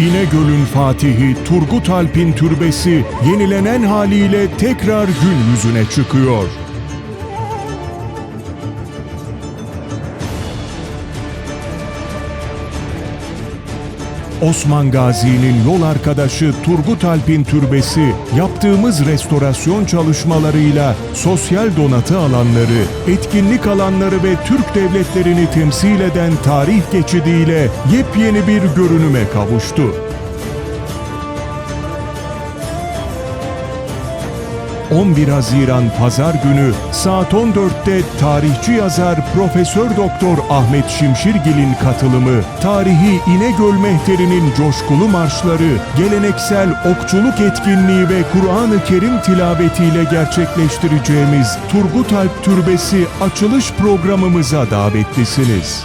İnegöl'ün Fatihi Turgut Alp'in türbesi yenilenen haliyle tekrar gün yüzüne çıkıyor. Osman Gazi'nin yol arkadaşı Turgut Alp'in türbesi yaptığımız restorasyon çalışmalarıyla sosyal donatı alanları, etkinlik alanları ve Türk devletlerini temsil eden tarih geçidiyle yepyeni bir görünüme kavuştu. 11 Haziran Pazar günü saat 14'te tarihçi yazar Profesör Doktor Ahmet Şimşirgil'in katılımı, tarihi İnegöl Mehteri'nin coşkulu marşları, geleneksel okçuluk etkinliği ve Kur'an-ı Kerim tilavetiyle gerçekleştireceğimiz Turgut Alp Türbesi açılış programımıza davetlisiniz.